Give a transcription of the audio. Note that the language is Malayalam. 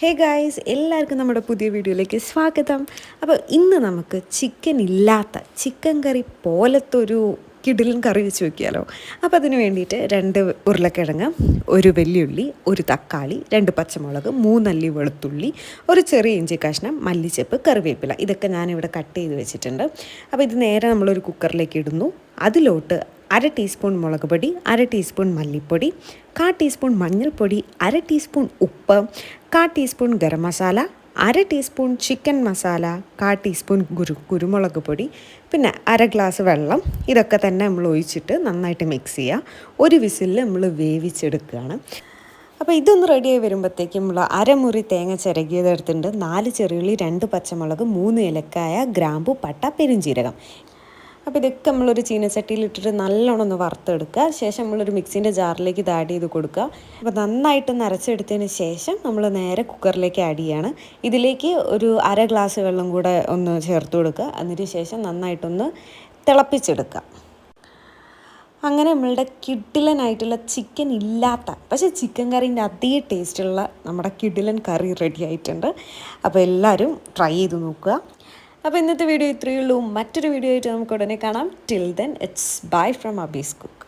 ഹേ ഗായ്സ് എല്ലാവർക്കും നമ്മുടെ പുതിയ വീഡിയോയിലേക്ക് സ്വാഗതം. അപ്പോൾ ഇന്ന് നമുക്ക് ചിക്കൻ ഇല്ലാത്ത ചിക്കൻ കറി പോലത്തെ ഒരു കിടിലൻ കറി വെച്ച് നോക്കിയാലോ. അപ്പോൾ അതിന് വേണ്ടിയിട്ട് രണ്ട് ഉരുളക്കിഴങ്ങ് ഒരു വെല്ലുള്ളി ഒരു തക്കാളി രണ്ട് പച്ചമുളക് മൂന്നല്ലി വെളുത്തുള്ളി ഒരു ചെറിയ ഇഞ്ചി കഷ്ണം മല്ലിച്ചപ്പ് കറിവേപ്പില. ഇതൊക്കെ ഞാനിവിടെ കട്ട് ചെയ്ത് വെച്ചിട്ടുണ്ട്. അപ്പോൾ ഇത് നേരെ നമ്മളൊരു കുക്കറിലേക്ക് ഇടുന്നു. അതിലോട്ട് അര ടീസ്പൂൺ മുളക് പൊടി അര ടീസ്പൂൺ മല്ലിപ്പൊടി കാ ടീസ്പൂൺ മഞ്ഞൾപ്പൊടി അര ടീസ്പൂൺ ഉപ്പ് കാ ടീസ്പൂൺ ഗരം മസാല അര ടീസ്പൂൺ ചിക്കൻ മസാല കാ ടീസ്പൂൺ കുരു കുരുമുളക് പൊടി പിന്നെ അര ഗ്ലാസ് വെള്ളം. ഇതൊക്കെ തന്നെ നമ്മൾ ഒഴിച്ചിട്ട് നന്നായിട്ട് മിക്സ് ചെയ്യുക ഒരു വിസിലിൽ നമ്മൾ വേവിച്ചെടുക്കുകയാണ്. അപ്പോൾ ഇതൊന്ന് റെഡിയായി വരുമ്പോഴത്തേക്കും നമ്മൾ അരമുറി തേങ്ങ ചിരകിയത് എടുത്തിട്ടുണ്ട് നാല് ചെറിയുള്ളി രണ്ട് പച്ചമുളക് മൂന്ന് ഏലക്കായ ഗ്രാമ്പു പട്ട പെരുംജീരകം. അപ്പോൾ ഇതൊക്കെ നമ്മളൊരു ചീനച്ചട്ടിയിൽ ഇട്ടിട്ട് നല്ലോണം ഒന്ന് വറുത്തെടുക്കുക. ശേഷം നമ്മളൊരു മിക്സിന്റെ ജാറിലേക്ക് ഇത് ആഡ് ചെയ്ത് കൊടുക്കുക. അപ്പോൾ നന്നായിട്ട് നരച്ചെടുത്തതിന് ശേഷം നമ്മൾ നേരെ കുക്കറിലേക്ക് ആഡ് ചെയ്യാണ്. ഇതിലേക്ക് ഒരു അര ഗ്ലാസ് വെള്ളം കൂടെ ഒന്ന് ചേർത്ത് കൊടുക്കുക. അതിന് ശേഷം നന്നായിട്ടൊന്ന് തിളപ്പിച്ചെടുക്കുക. അങ്ങനെ നമ്മളുടെ കിഡിലനായിട്ടുള്ള ചിക്കൻ ഇല്ലാത്ത പക്ഷേ ചിക്കൻ കറീന്റെ അതേ ടേസ്റ്റുള്ള നമ്മുടെ കിഡിലൻ കറി റെഡി ആയിട്ടുണ്ട്. അപ്പോൾ എല്ലാവരും ട്രൈ ചെയ്ത് നോക്കുക. അപ്പോൾ ഇന്നത്തെ വീഡിയോ ഇത്രയേ ഉള്ളൂ. മറ്റൊരു വീഡിയോ ആയിട്ട് നമുക്ക് ഉടനെ കാണാം. Till then it's bye from Abee's cook